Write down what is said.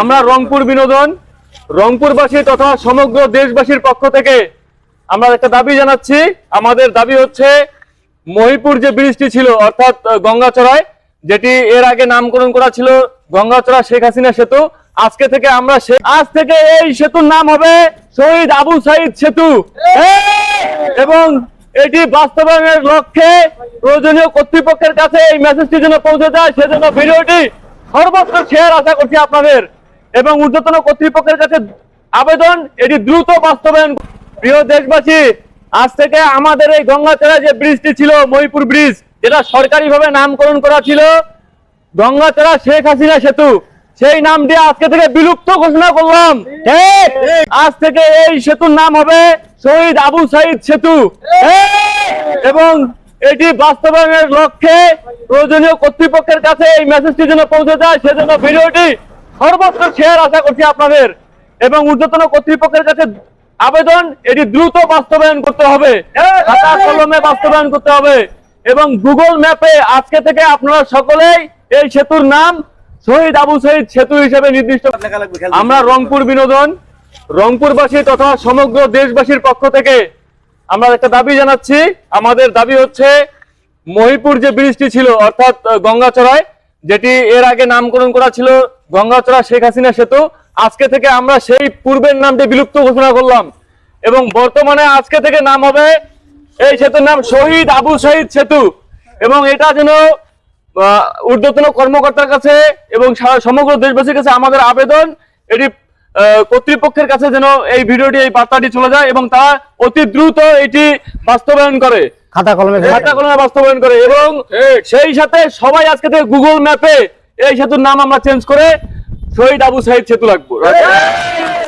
আমরা রংপুর বিনোদন রংপুরবাসী তথা সমগ্র দেশবাসীর পক্ষ থেকে আমরা একটা দাবি জানাচ্ছি। আমাদের দাবি হচ্ছে মহিপুর যে ব্রিজটি ছিল অর্থাৎ গঙ্গাচড়ায় যেটি এর আগে নামকরণ করা ছিল গঙ্গাচড়া শেখ হাসিনা সেতু আজকে থেকে আমরা আজ থেকে এই সেতুর নাম হবে শহীদ আবু সাইদ সেতু। এবং এটি বাস্তবায়নের লক্ষ্যে প্রয়োজনীয় কর্তৃপক্ষের কাছে এই মেসেজটি যেন পৌঁছে যায় সেজন্য ভিডিওটি সর্বত্র শেয়ার আশা করছি আপনাদের এবং ঊর্ধ্বতন কর্তৃপক্ষের কাছে আবেদন এটি দ্রুত বাস্তবায়ন প্রিয় দেশবাসী আজ থেকে আমাদের এই গঙ্গাচড়া যে ব্রিজটি ছিল মহিপুর ব্রিজ যেটা সরকারিভাবে নামকরণ করা ছিল গঙ্গাচড়া শেখ হাসিনা সেতু সেই নামটি আজকে থেকে বিলুপ্ত ঘোষণা করলাম। আজ থেকে এই সেতুর নাম হবে শহীদ আবু সাইদ সেতু। এবং এটি বাস্তবায়নের লক্ষ্যে প্রয়োজনীয় কর্তৃপক্ষের কাছে এই মেসেজটি যেন পৌঁছে যায়, সেজন্য ভিডিওটি সর্বত্র শেয়ার আশা করছি আপনাদের। এবং ঊর্ধ্বতন কর্তৃপক্ষের কাছে আবেদন, এটি দ্রুত বাস্তবায়ন করতে হবে। খাতা কলমে বাস্তবায়ন করতে হবে। এবং গুগল ম্যাপে আজকে থেকে আপনারা সকলেই এই সেতুর নাম শহীদ আবু শহীদ সেতু হিসেবে নির্দিষ্ট। আমরা রংপুর বিনোদন, রংপুরবাসী তথা সমগ্র দেশবাসীর পক্ষ থেকে আমরা একটা দাবি জানাচ্ছি, আমাদের দাবি হচ্ছে মহিপুর যে ব্রিজটি ছিল, অর্থাৎ গঙ্গাচড়ায়, যেটি এর আগে নামকরণ করা ছিল গঙ্গাচড়া শেখ হাসিনা সেতু, আজকে থেকে আমরা সেই পূর্বের নামটি বিলুপ্ত ঘোষণা করলাম। এবং বর্তমানে আজকে থেকে নাম হবে এই সেতুর নাম শহীদ আবু শহীদ সেতু। এবং এটা যেন ঊর্ধ্বতন কর্মকর্তার কাছে এবং সারা সমগ্র দেশবাসীর কাছে আমাদের আবেদন, এটি কর্তৃপক্ষের কাছে যেন এই ভিডিওটি এই বার্তাটি চলে যায় এবং তারা অতি দ্রুত এটি বাস্তবায়ন করে। খাতা কলমে খাতা কলমে বাস্তবায়ন করে এবং সেই সাথে সবাই আজকে থেকে গুগল ম্যাপে এই সেতুর নাম আমরা চেঞ্জ করে শহীদ আবু সাহিদ সেতু রাখব।